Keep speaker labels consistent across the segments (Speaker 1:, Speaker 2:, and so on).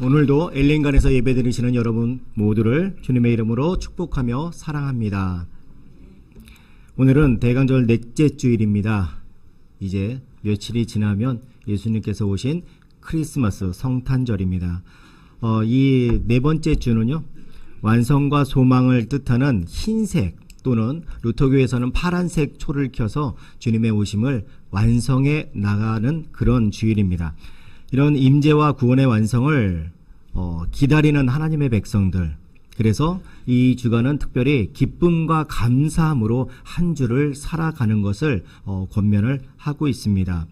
Speaker 1: 오늘도 엘린간에서 예배드리시는 여러분 모두를 주님의 이름으로 축복하며 사랑합니다. 오늘은 대강절 넷째 주일입니다. 이제 며칠이 지나면 예수님께서 오신 크리스마스 성탄절입니다. 어, 이 네 번째 주는요, 완성과 소망을 뜻하는 흰색 또는 루터교에서는 파란색 초를 켜서 주님의 오심을 완성해 나가는 그런 주일입니다. 이런 임재와 구원의 완성을 어, 기다리는 하나님의 백성들. 그래서 이 주간은 특별히 기쁨과 감사함으로 한 주를 살아가는 것을 어, 권면을 하고 있습니다.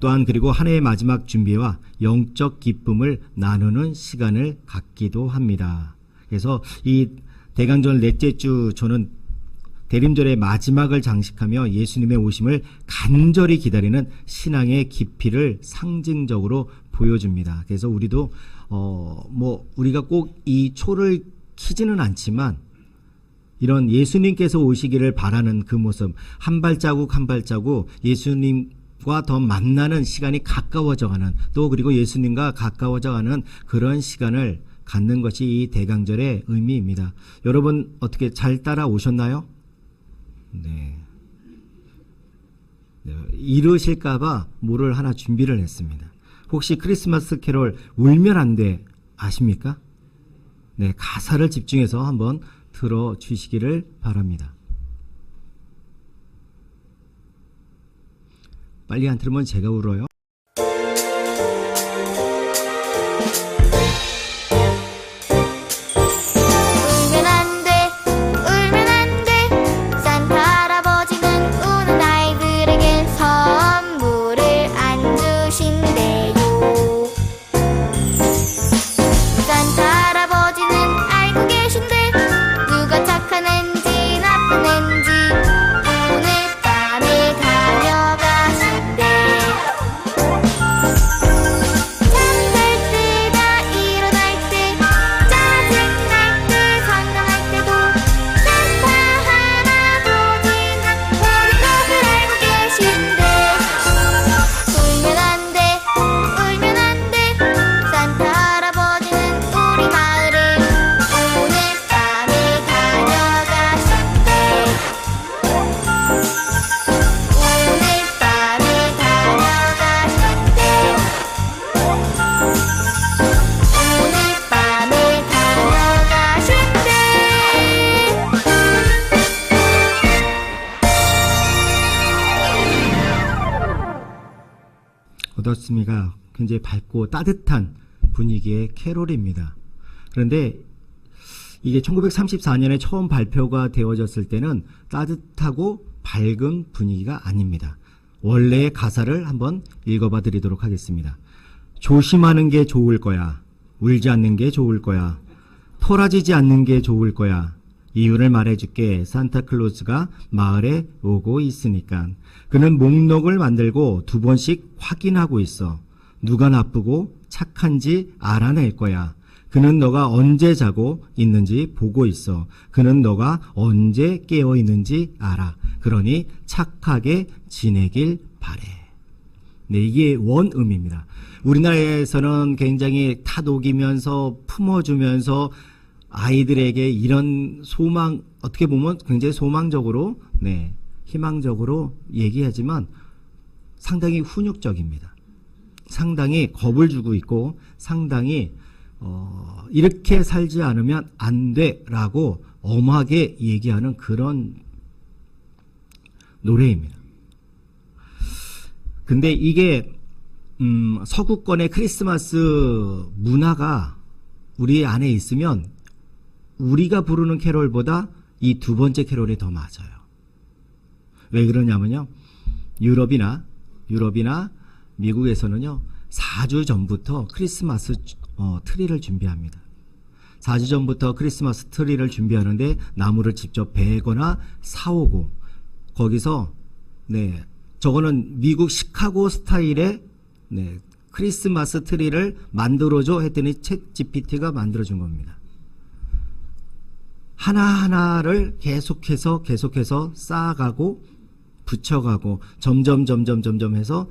Speaker 1: 또한 그리고 한 해의 마지막 준비와 영적 기쁨을 나누는 시간을 갖기도 합니다. 그래서 이 대강절 넷째 주 저는 대림절의 마지막을 장식하며 예수님의 오심을 간절히 기다리는 신앙의 깊이를 상징적으로 보여줍니다. 그래서 우리도 어 뭐 우리가 꼭 이 초를 키지는 않지만 이런 예수님께서 오시기를 바라는 그 모습 한 발자국 한 발자국 예수님 과 더 만나는 시간이 가까워져가는 또 그리고 예수님과 가까워져가는 그런 시간을 갖는 것이 이 대강절의 의미입니다. 여러분 어떻게 잘 따라오셨나요? 네. 네, 이러실까봐 뭐를 하나 준비를 했습니다. 혹시 크리스마스 캐롤 울면 안 돼 아십니까? 네, 가사를 집중해서 한번 들어 주시기를 바랍니다. 빨리 안 들으면 제가 울어요. 어떻습니까? 굉장히 밝고 따뜻한 분위기의 캐롤입니다. 그런데 이게 1934년에 처음 발표가 되어졌을 때는 따뜻하고 밝은 분위기가 아닙니다. 원래의 가사를 한번 읽어봐 드리도록 하겠습니다. 조심하는 게 좋을 거야. 울지 않는 게 좋을 거야. 토라지지 않는 게 좋을 거야. 이유를 말해줄게. 산타클로스가 마을에 오고 있으니까. 그는 목록을 만들고 두 번씩 확인하고 있어. 누가 나쁘고 착한지 알아낼 거야. 그는 너가 언제 자고 있는지 보고 있어. 그는 너가 언제 깨어 있는지 알아. 그러니 착하게 지내길 바래. 네, 이게 원음입니다. 우리나라에서는 굉장히 타독이면서 품어주면서 아이들에게 이런 소망, 어떻게 보면 굉장히 소망적으로, 네, 희망적으로 얘기하지만 상당히 훈육적입니다. 상당히 겁을 주고 있고 상당히 어, 이렇게 살지 않으면 안 돼라고 엄하게 얘기하는 그런 노래입니다. 근데 이게 음, 서구권의 크리스마스 문화가 우리 안에 있으면 우리가 부르는 캐롤보다 이 두 번째 캐롤이 더 맞아요. 왜 그러냐면요. 유럽이나 유럽이나 미국에서는요. 4주 전부터 크리스마스 어, 트리를 준비합니다. 4주 전부터 크리스마스 트리를 준비하는데 나무를 직접 베거나 사오고 거기서 네 저거는 미국 시카고 스타일의 네 크리스마스 트리를 만들어줘 했더니 챗 GPT가 만들어준 겁니다. 하나하나를 계속해서 계속해서 쌓아가고 붙여가고 점점 점점 점점 해서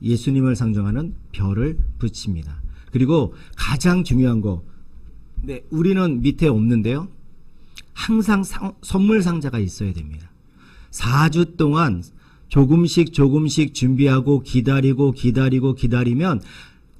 Speaker 1: 예수님을 상징하는 별을 붙입니다. 그리고 가장 중요한 거, 네, 우리는 밑에 없는데요. 항상 상- 선물 상자가 있어야 됩니다. 4주 동안 조금씩 조금씩 준비하고 기다리고 기다리고 기다리면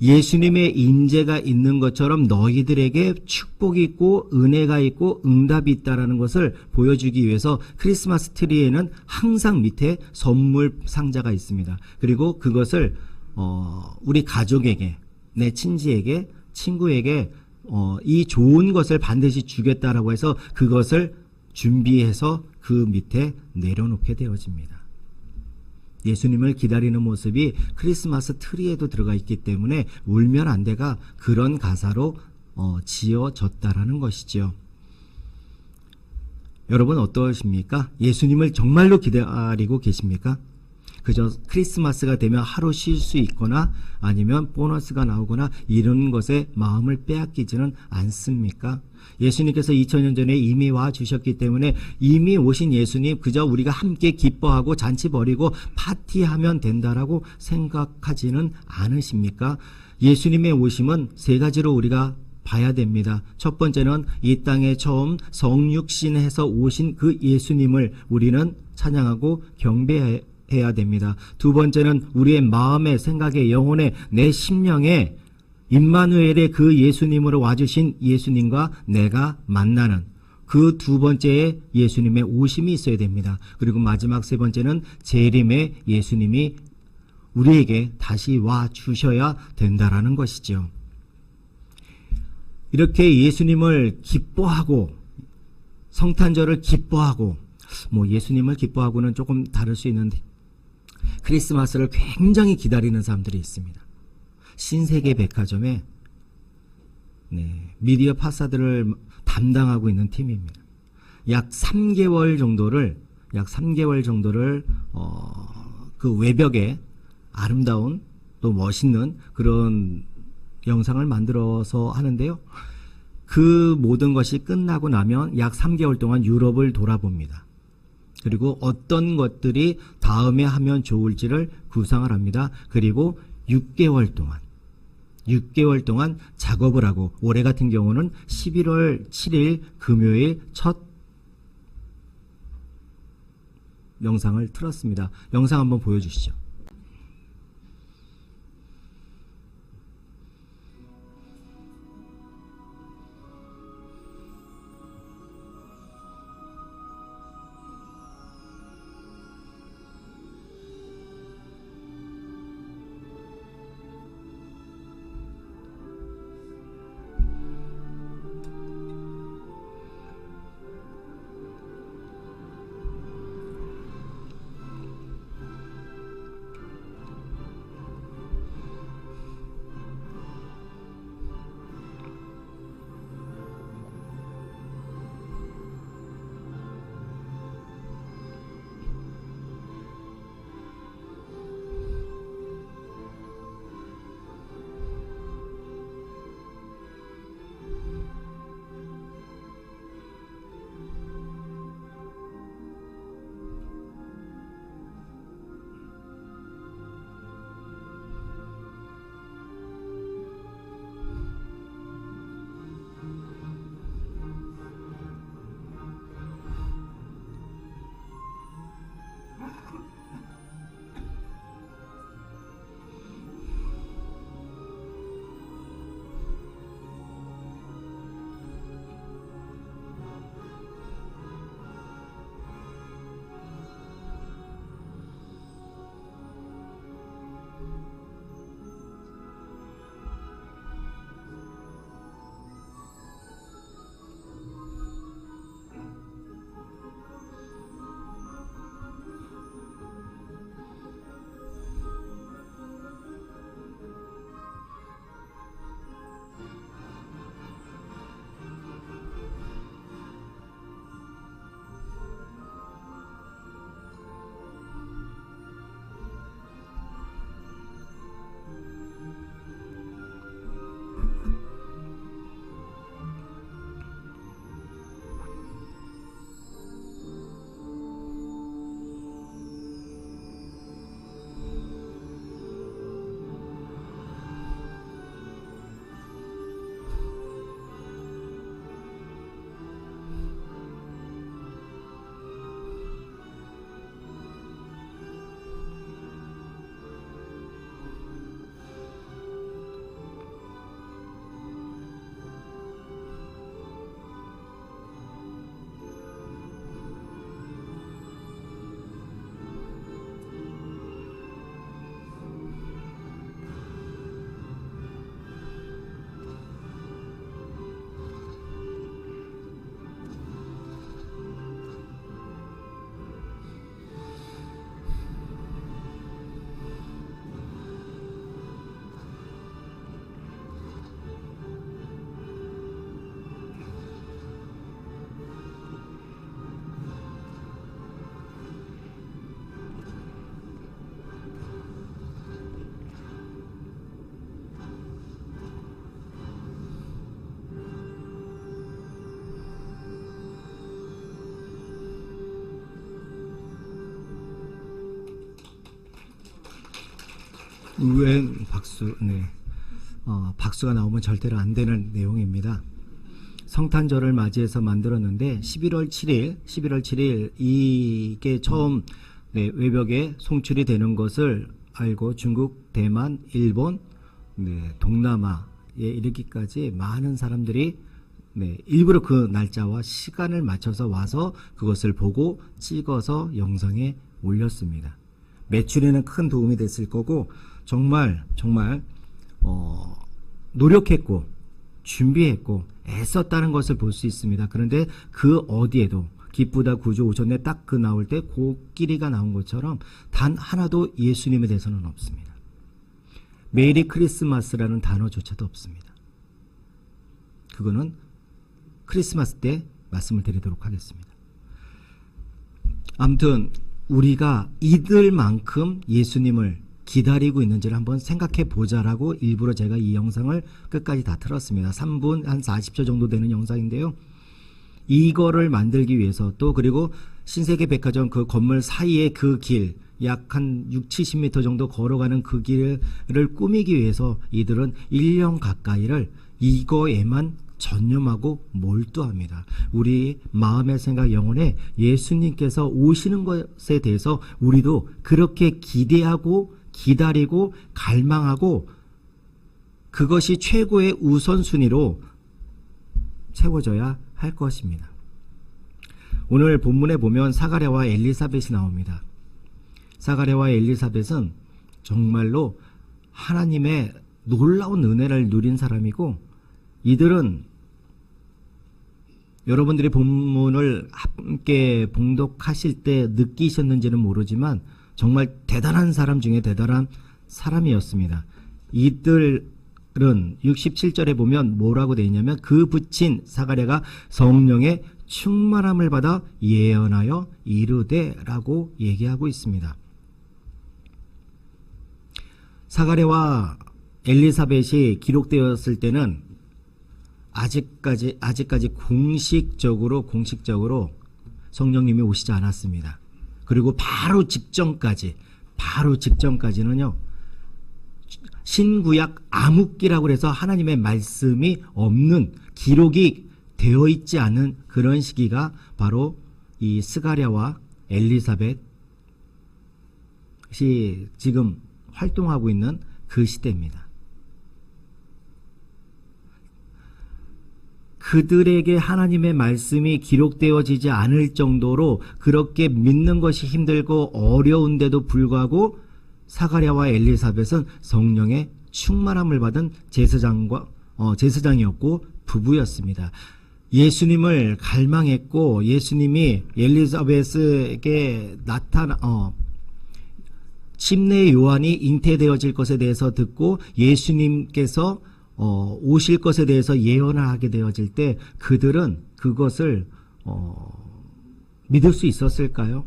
Speaker 1: 예수님의 인재가 있는 것처럼 너희들에게 축복이 있고 은혜가 있고 응답이 있다라는 것을 보여주기 위해서 크리스마스 트리에는 항상 밑에 선물 상자가 있습니다. 그리고 그것을 어, 우리 가족에게 내 친지에게 친구에게 어, 이 좋은 것을 반드시 주겠다라고 해서 그것을 준비해서 그 밑에 내려놓게 되어집니다. 예수님을 기다리는 모습이 크리스마스 트리에도 들어가 있기 때문에 울면 안 돼가 그런 가사로 어, 지어졌다라는 것이죠. 여러분 어떠십니까? 예수님을 정말로 기다리고 계십니까? 그저 크리스마스가 되면 하루 쉴 수 있거나 아니면 보너스가 나오거나 이런 것에 마음을 빼앗기지는 않습니까? 예수님께서 2000년 전에 이미 와 주셨기 때문에 이미 오신 예수님 그저 우리가 함께 기뻐하고 잔치 벌이고 파티하면 된다라고 생각하지는 않으십니까? 예수님의 오심은 세 가지로 우리가 봐야 됩니다. 첫 번째는 이 땅에 처음 성육신해서 오신 그 예수님을 우리는 찬양하고 경배해 야 됩니다. 두 번째는 우리의 마음에 생각에 영혼에 내 심령에 임마누엘의 그 예수님으로 와주신 예수님과 내가 만나는 그 두 번째에 예수님의 오심이 있어야 됩니다. 그리고 마지막 세 번째는 재림의 예수님이 우리에게 다시 와 주셔야 된다라는 것이죠. 이렇게 예수님을 기뻐하고 성탄절을 기뻐하고 뭐 예수님을 기뻐하고는 조금 다를 수 있는데 크리스마스를 굉장히 기다리는 사람들이 있습니다. 신세계 백화점에 네, 미디어 파사들을 담당하고 있는 팀입니다. 약 3개월 정도를 약 3개월 정도를 어, 그 외벽에 아름다운 또 멋있는 그런 영상을 만들어서 하는데요. 그 모든 것이 끝나고 나면 약 3개월 동안 유럽을 돌아봅니다. 그리고 어떤 것들이 다음에 하면 좋을지를 구상을 합니다. 그리고 6개월 동안 6개월 동안 작업을 하고 올해 같은 경우는 11월 7일 금요일 첫 영상을 틀었습니다. 영상 한번 보여주시죠. 웬 박수, 네. 어, 박수가 나오면 절대로 안 되는 내용입니다. 성탄절을 맞이해서 만들었는데 11월 7일, 11월 7일 이게 처음 네, 외벽에 송출이 되는 것을 알고 중국, 대만, 일본, 네, 동남아에 이르기까지 많은 사람들이 네, 일부러 그 날짜와 시간을 맞춰서 와서 그것을 보고 찍어서 영상에 올렸습니다. 매출에는 큰 도움이 됐을 거고 정말 정말 어, 노력했고 준비했고 애썼다는 것을 볼 수 있습니다. 그런데 그 어디에도 기쁘다 구주 오셨네 딱 그 나올 때 코끼리가 나온 것처럼 단 하나도 예수님에 대해서는 없습니다. 메리 크리스마스라는 단어조차도 없습니다. 그거는 크리스마스 때 말씀을 드리도록 하겠습니다. 아무튼 우리가 이들만큼 예수님을 기다리고 있는지를 한번 생각해 보자라고 일부러 제가 이 영상을 끝까지 다 틀었습니다. 3분 한 40초 정도 되는 영상인데요. 이거를 만들기 위해서 또 그리고 신세계 백화점 그 건물 사이의 그 길, 약 한 6, 70m 정도 걸어가는 그 길을 꾸미기 위해서 이들은 1년 가까이를 이거에만 전념하고 몰두합니다. 우리 마음의 생각 영혼에 예수님께서 오시는 것에 대해서 우리도 그렇게 기대하고 기다리고 갈망하고 그것이 최고의 우선순위로 채워져야 할 것입니다. 오늘 본문에 보면 사가랴와 엘리사벳이 나옵니다. 사가랴와 엘리사벳은 정말로 하나님의 놀라운 은혜를 누린 사람이고 이들은 여러분들이 본문을 함께 봉독하실 때 느끼셨는지는 모르지만 정말 대단한 사람 중에 대단한 사람이었습니다. 이들 은 67절에 보면 뭐라고 되어 있냐면 그 붙인 사가랴가 성령의 충만함을 받아 예언하여 이르되라고 얘기하고 있습니다. 사가랴와 엘리사벳이 기록되었을 때는 아직까지 아직까지 공식적으로 공식적으로 성령님이 오시지 않았습니다. 그리고 바로 직전까지 바로 직전까지는요. 신구약 암흑기라고 해서 하나님의 말씀이 없는 기록이 되어 있지 않은 그런 시기가 바로 이 스가랴와 엘리사벳이 지금 활동하고 있는 그 시대입니다. 그들에게 하나님의 말씀이 기록되어지지 않을 정도로 그렇게 믿는 것이 힘들고 어려운데도 불구하고 사가랴와 엘리사벳은 성령의 충만함을 받은 제사장과 어, 제사장이었고 부부였습니다. 예수님을 갈망했고 예수님이 엘리사벳에게 나타나 어, 침례 요한이 잉태되어질 것에 대해서 듣고 예수님께서 어, 오실 것에 대해서 예언을 하게 되어질 때 그들은 그것을 어, 믿을 수 있었을까요?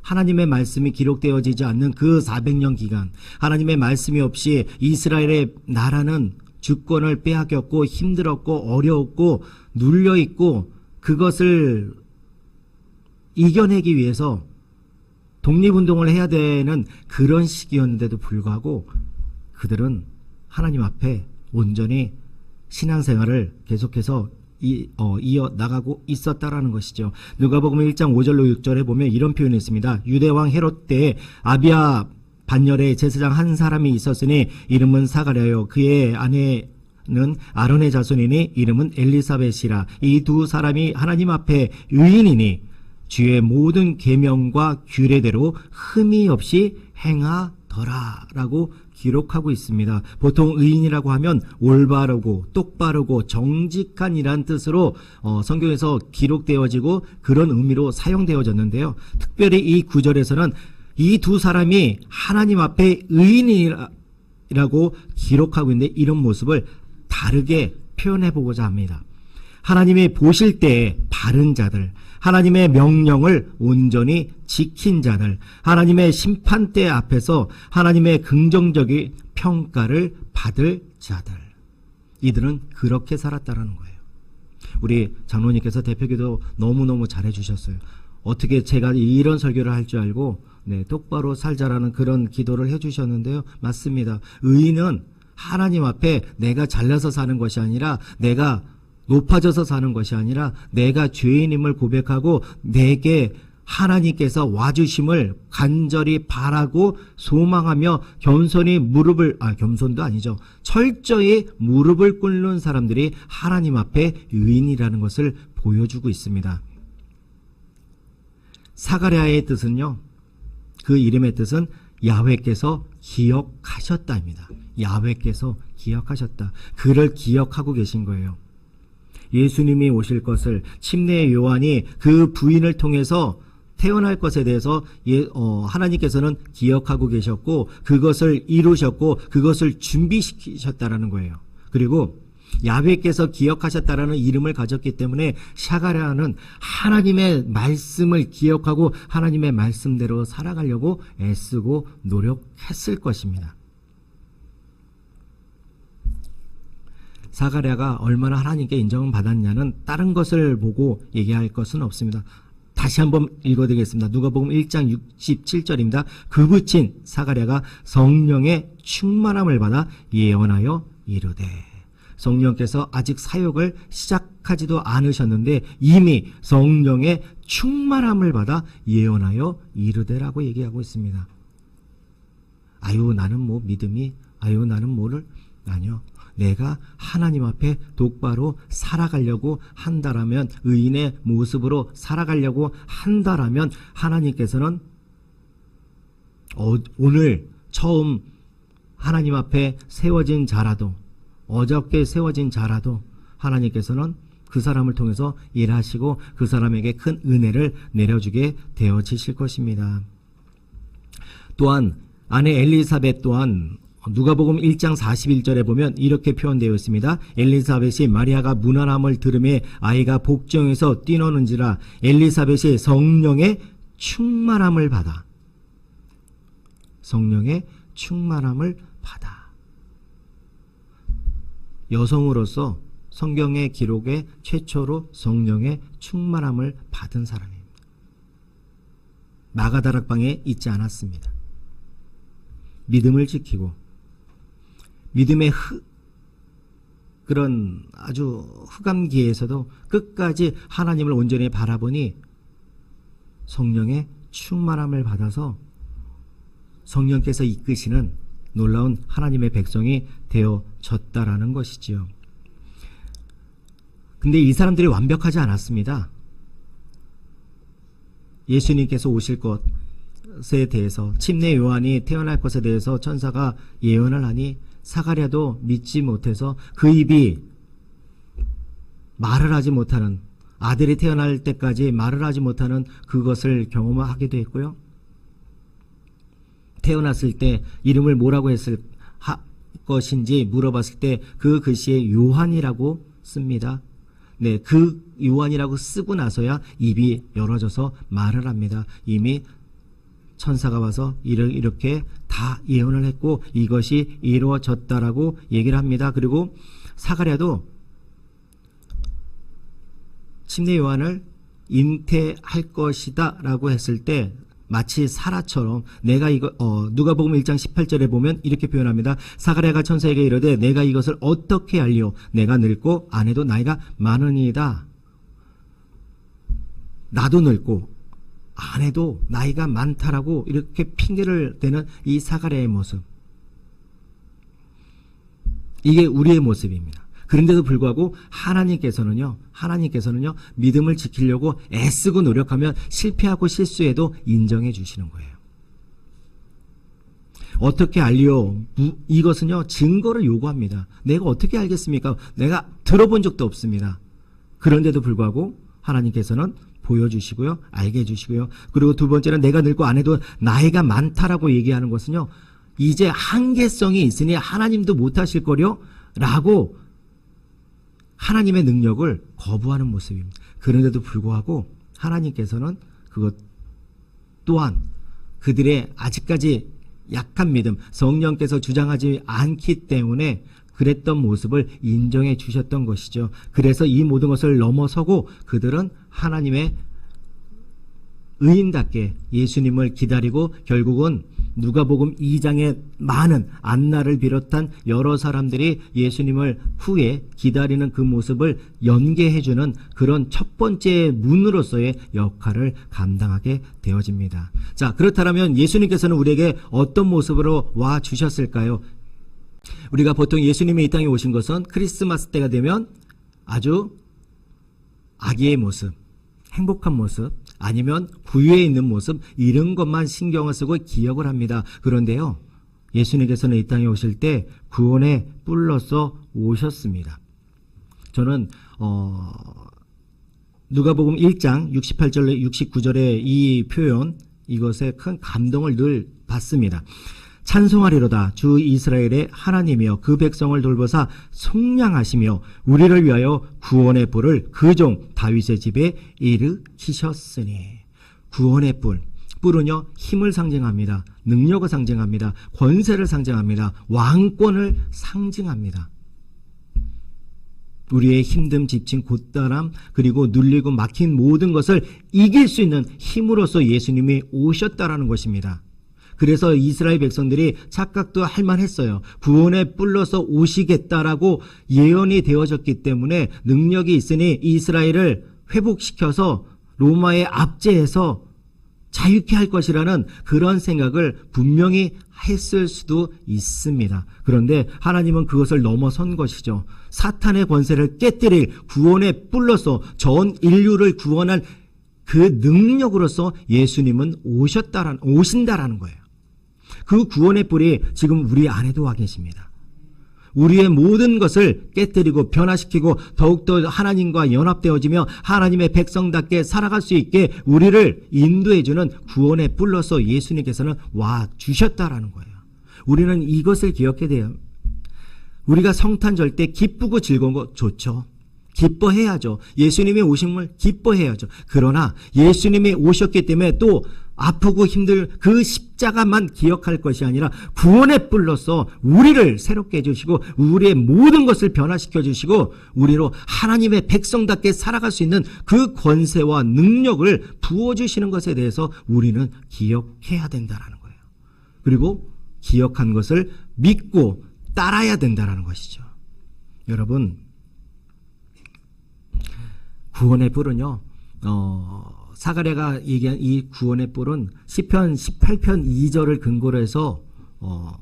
Speaker 1: 하나님의 말씀이 기록되어지지 않는 그 400년 기간, 하나님의 말씀이 없이 이스라엘의 나라는 주권을 빼앗겼고 힘들었고 어려웠고 눌려 있고 그것을 이겨내기 위해서 독립운동을 해야 되는 그런 시기였는데도 불구하고 그들은 하나님 앞에 온전히 신앙생활을 계속해서 이, 어, 이어 나가고 있었다라는 것이죠. 누가복음 1장 5절로 6절에 보면 이런 표현이 있습니다. 유대 왕 헤롯 때 아비아 반열에 제사장 한 사람이 있었으니 이름은 사가랴요 그의 아내 는 아론의 자손이니 이름은 엘리사벳이라 이 두 사람이 하나님 앞에 의인이니 주의 모든 계명과 규례대로 흠이 없이 행하더라라고 기록하고 있습니다. 보통 의인이라고 하면 올바르고 똑바르고 정직한이란 뜻으로 어, 성경에서 기록되어지고 그런 의미로 사용되어졌는데요. 특별히 이 구절에서는 이 두 사람이 하나님 앞에 의인이라고 기록하고 있는데 이런 모습을 다르게 표현해 보고자 합니다. 하나님이 보실 때 바른 자들, 하나님의 명령을 온전히 지킨 자들, 하나님의 심판대 앞에서 하나님의 긍정적인 평가를 받을 자들. 이들은 그렇게 살았다라는 거예요. 우리 장로님께서 대표기도 너무너무 잘해 주셨어요. 어떻게 제가 이런 설교를 할 줄 알고 네, 똑바로 살자라는 그런 기도를 해주셨는데요. 맞습니다. 의인은 하나님 앞에 내가 잘나서 사는 것이 아니라 내가 높아져서 사는 것이 아니라 내가 죄인임을 고백하고 내게 하나님께서 와주심을 간절히 바라고 소망하며 겸손히 무릎을 아 겸손도 아니죠 철저히 무릎을 꿇는 사람들이 하나님 앞에 의인이라는 것을 보여주고 있습니다. 사가랴의 뜻은요 그 이름의 뜻은 야훼께서 기억하셨다입니다. 야훼께서 기억하셨다. 그를 기억하고 계신 거예요. 예수님이 오실 것을 침례 요한이 그 부인을 통해서 태어날 것에 대해서 예, 어, 하나님께서는 기억하고 계셨고 그것을 이루셨고 그것을 준비시키셨다라는 거예요. 그리고 야훼께서 기억하셨다라는 이름을 가졌기 때문에 샤가랴는 하나님의 말씀을 기억하고 하나님의 말씀대로 살아가려고 애쓰고 노력했을 것입니다. 사가랴가 얼마나 하나님께 인정을 받았냐는 다른 것을 보고 얘기할 것은 없습니다. 다시 한번 읽어드리겠습니다. 누가복음 1장 67절입니다. 그 붙인 사가랴가 성령의 충만함을 받아 예언하여 이르되 성령께서 아직 사역을 시작하지도 않으셨는데 이미 성령의 충만함을 받아 예언하여 이르되라고 얘기하고 있습니다. 아유 나는 뭐 믿음이 아유 나는 뭐를 아니요 내가 하나님 앞에 똑바로 살아가려고 한다라면 의인의 모습으로 살아가려고 한다라면 하나님께서는 어, 오늘 처음 하나님 앞에 세워진 자라도 어저께 세워진 자라도 하나님께서는 그 사람을 통해서 일하시고 그 사람에게 큰 은혜를 내려주게 되어지실 것입니다. 또한 아내 엘리사벳 또한 누가복음 1장 41절에 보면 이렇게 표현되어 있습니다. 엘리사벳이 마리아가 무난함을 들음에 아이가 복정에서 뛰노는지라 엘리사벳이 성령의 충만함을 받아 성령의 충만함을 받아 여성으로서 성경의 기록에 최초로 성령의 충만함을 받은 사람입니다. 마가다락방에 있지 않았습니다. 믿음을 지키고 믿음의 흑 그런 아주 흑암기에서도 끝까지 하나님을 온전히 바라보니 성령의 충만함을 받아서 성령께서 이끄시는 놀라운 하나님의 백성이 되어졌다라는 것이지요. 근데 이 사람들이 완벽하지 않았습니다. 예수님께서 오실 것에 대해서 침례 요한이 태어날 것에 대해서 천사가 예언을 하니 사가랴도 믿지 못해서 그 입이 말을 하지 못하는 아들이 태어날 때까지 말을 하지 못하는 그것을 경험하기도 했고요. 태어났을 때 이름을 뭐라고 했을 하, 것인지 물어봤을 때 그 글씨에 요한이라고 씁니다. 네, 그 요한이라고 쓰고 나서야 입이 열어져서 말을 합니다. 이미 천사가 와서 이렇게 다 예언을 했고 이것이 이루어졌다라고 얘기를 합니다. 그리고 사가랴도 침례 요한을 잉태할 것이다라고 했을 때 마치 사라처럼 내가 이거 어 누가복음 1장 18절에 보면 이렇게 표현합니다. 사가랴가 천사에게 이르되 내가 이것을 어떻게 알리오 내가 늙고 아내도 나이가 많으니이다. 나도 늙고 아내도 나이가 많다라고 이렇게 핑계를 대는 이 사가랴의 모습. 이게 우리의 모습입니다. 그런데도 불구하고 하나님께서는요, 하나님께서는요, 믿음을 지키려고 애쓰고 노력하면 실패하고 실수해도 인정해 주시는 거예요. 어떻게 알리오? 무- 이것은요, 증거를 요구합니다. 내가 어떻게 알겠습니까? 내가 들어본 적도 없습니다. 그런데도 불구하고 하나님께서는 보여주시고요, 알게 해주시고요. 그리고 두 번째는 내가 늙고 아내도 나이가 많다라고 얘기하는 것은요, 이제 한계성이 있으니 하나님도 못하실 거려? 라고 하나님의 능력을 거부하는 모습입니다. 그런데도 불구하고 하나님께서는 그것 또한 그들의 아직까지 약한 믿음, 성령께서 주장하지 않기 때문에 그랬던 모습을 인정해 주셨던 것이죠. 그래서 이 모든 것을 넘어서고 그들은 하나님의 의인답게 예수님을 기다리고 결국은 누가복음 2장에 많은 안나를 비롯한 여러 사람들이 예수님을 후에 기다리는 그 모습을 연계해 주는 그런 첫 번째 문으로서의 역할을 감당하게 되어집니다. 자, 그렇다면 예수님께서는 우리에게 어떤 모습으로 와 주셨을까요? 우리가 보통 예수님이 이 땅에 오신 것은 크리스마스 때가 되면 아주 아기의 모습, 행복한 모습, 아니면 부유해 있는 모습, 이런 것만 신경을 쓰고 기억을 합니다. 그런데요, 예수님께서는 이 땅에 오실 때 구원의 뿔로서 오셨습니다. 저는, 어, 누가복음 1장 68절 69절의 이 표현 이것에 큰 감동을 늘 받습니다. 찬송하리로다 주 이스라엘의 하나님이여 그 백성을 돌보사 속량하시며 우리를 위하여 구원의 뿔을 그 종 다윗의 집에 일으키셨으니 구원의 뿔 뿔은요 힘을 상징합니다. 능력을 상징합니다. 권세를 상징합니다. 왕권을 상징합니다. 우리의 힘듦, 지침, 곧다람, 그리고 눌리고 막힌 모든 것을 이길 수 있는 힘으로서 예수님이 오셨다라는 것입니다. 그래서 이스라엘 백성들이 착각도 할 만했어요. 구원의 뿔로서 오시겠다라고 예언이 되어졌기 때문에 능력이 있으니 이스라엘을 회복시켜서 로마의 압제해서 자유케 할 것이라는 그런 생각을 분명히 했을 수도 있습니다. 그런데 하나님은 그것을 넘어선 것이죠. 사탄의 권세를 깨뜨릴 구원의 뿔로서 전 인류를 구원할 그 능력으로서 예수님은 오셨다라는, 오신다라는 거예요. 그 구원의 뿔이 지금 우리 안에도 와 계십니다. 우리의 모든 것을 깨뜨리고 변화시키고 더욱더 하나님과 연합되어지며 하나님의 백성답게 살아갈 수 있게 우리를 인도해주는 구원의 뿔로서 예수님께서는 와 주셨다라는 거예요. 우리는 이것을 기억해야 돼요. 우리가 성탄절 때 기쁘고 즐거운 거 좋죠. 기뻐해야죠. 예수님이 오심을 기뻐해야죠. 그러나 예수님이 오셨기 때문에 또 아프고 힘들 그 십자가만 기억할 것이 아니라 구원의 뿔로서 우리를 새롭게 해주시고 우리의 모든 것을 변화시켜 주시고 우리로 하나님의 백성답게 살아갈 수 있는 그 권세와 능력을 부어주시는 것에 대해서 우리는 기억해야 된다라는 거예요. 그리고 기억한 것을 믿고 따라야 된다라는 것이죠. 여러분, 구원의 뿔은요, 어, 사가랴가 얘기한 이 구원의 뿔은 시편 18편 2절을 근거로 해서 어,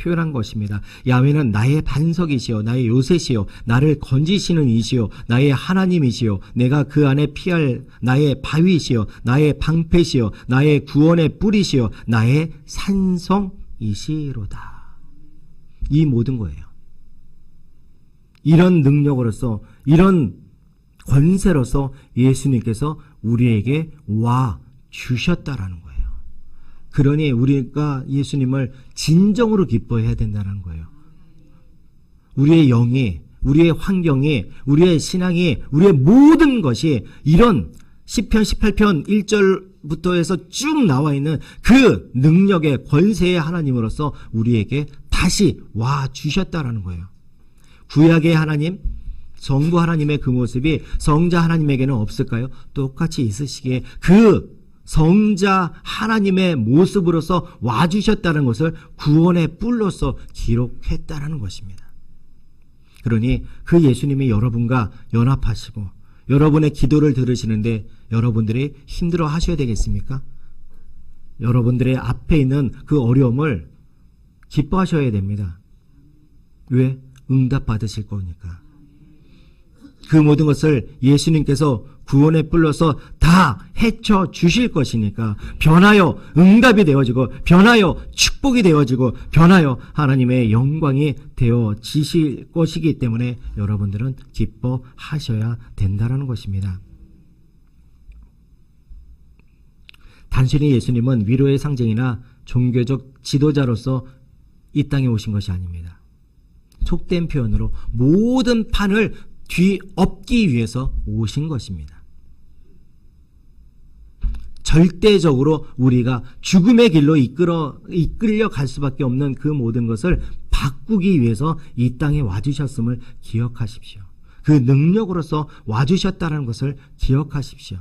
Speaker 1: 표현한 것입니다. 야훼는 나의 반석이시요 나의 요새시요 나를 건지시는 이시요 나의 하나님이시요 내가 그 안에 피할 나의 바위시요 나의 방패시요 나의 구원의 뿔이시요 나의 산성이시로다. 이 모든 거예요. 이런 능력으로서 이런 권세로서 예수님께서 우리에게 와 주셨다라는 거예요. 그러니 우리가 예수님을 진정으로 기뻐해야 된다는 거예요. 우리의 영이, 우리의 환경이, 우리의 신앙이, 우리의 모든 것이 이런 10편 18편 1절부터 해서 쭉 나와 있는 그 능력의 권세의 하나님으로서 우리에게 다시 와 주셨다라는 거예요. 구약의 하나님, 성부 하나님의 그 모습이 성자 하나님에게는 없을까요? 똑같이 있으시기에 그 성자 하나님의 모습으로서 와주셨다는 것을 구원의 뿔로서 기록했다는 것입니다. 그러니 그 예수님이 여러분과 연합하시고 여러분의 기도를 들으시는데 여러분들이 힘들어 하셔야 되겠습니까? 여러분들의 앞에 있는 그 어려움을 기뻐하셔야 됩니다. 왜? 응답 받으실 거니까. 그 모든 것을 예수님께서 구원의 뿔로서 다 헤쳐 주실 것이니까 변하여 응답이 되어지고 변하여 축복이 되어지고 변하여 하나님의 영광이 되어지실 것이기 때문에 여러분들은 기뻐하셔야 된다는 것입니다. 단순히 예수님은 위로의 상징이나 종교적 지도자로서 이 땅에 오신 것이 아닙니다. 속된 표현으로 모든 판을 뒤엎기 위해서 오신 것입니다. 절대적으로 우리가 죽음의 길로 이끌어 이끌려 갈 수밖에 없는 그 모든 것을 바꾸기 위해서 이 땅에 와주셨음을 기억하십시오. 그 능력으로서 와주셨다는 것을 기억하십시오.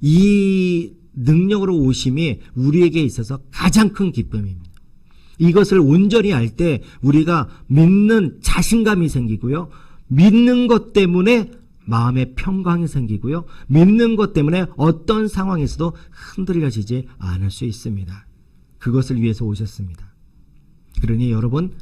Speaker 1: 이 능력으로 오심이 우리에게 있어서 가장 큰 기쁨입니다. 이것을 온전히 할때 우리가 믿는 자신감이 생기고요. 믿는 것 때문에 마음의 평강이 생기고요. 믿는 것 때문에 어떤 상황에서도 흔들려지지 않을 수 있습니다. 그것을 위해서 오셨습니다. 그러니 여러분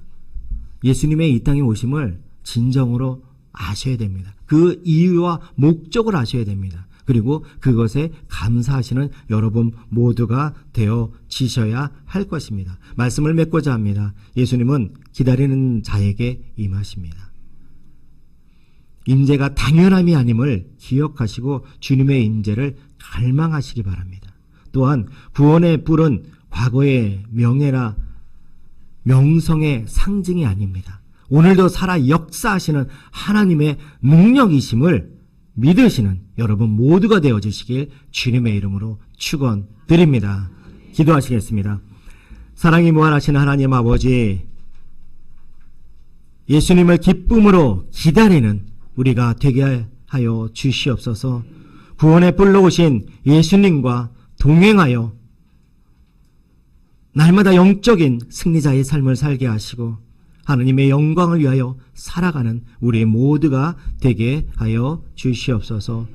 Speaker 1: 예수님의 이 땅에 오심을 진정으로 아셔야 됩니다. 그 이유와 목적을 아셔야 됩니다. 그리고 그것에 감사하시는 여러분 모두가 되어 지셔야 할 것입니다. 말씀을 맺고자 합니다. 예수님은 기다리는 자에게 임하십니다. 임재가 당연함이 아님을 기억하시고 주님의 임재를 갈망하시기 바랍니다. 또한 구원의 뿔은 과거의 명예나 명성의 상징이 아닙니다. 오늘도 살아 역사하시는 하나님의 능력이심을 믿으시는 여러분 모두가 되어 주시길 주님의 이름으로 축원드립니다. 기도하시겠습니다. 사랑이 무한하신 하나님 아버지 예수님을 기쁨으로 기다리는 우리가 되게 하여 주시옵소서. 구원의 뿔로 오신 예수님과 동행하여 날마다 영적인 승리자의 삶을 살게 하시고 하느님의 영광을 위하여 살아가는 우리 모두가 되게 하여 주시옵소서.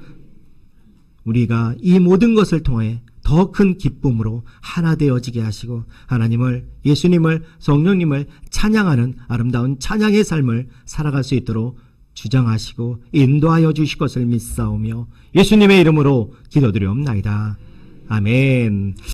Speaker 1: 우리가 이 모든 것을 통해 더 큰 기쁨으로 하나 되어지게 하시고 하나님을 예수님을 성령님을 찬양하는 아름다운 찬양의 삶을 살아갈 수 있도록 주장하시고 인도하여 주실 것을 믿사오며 예수님의 이름으로 기도드리옵나이다. 아멘.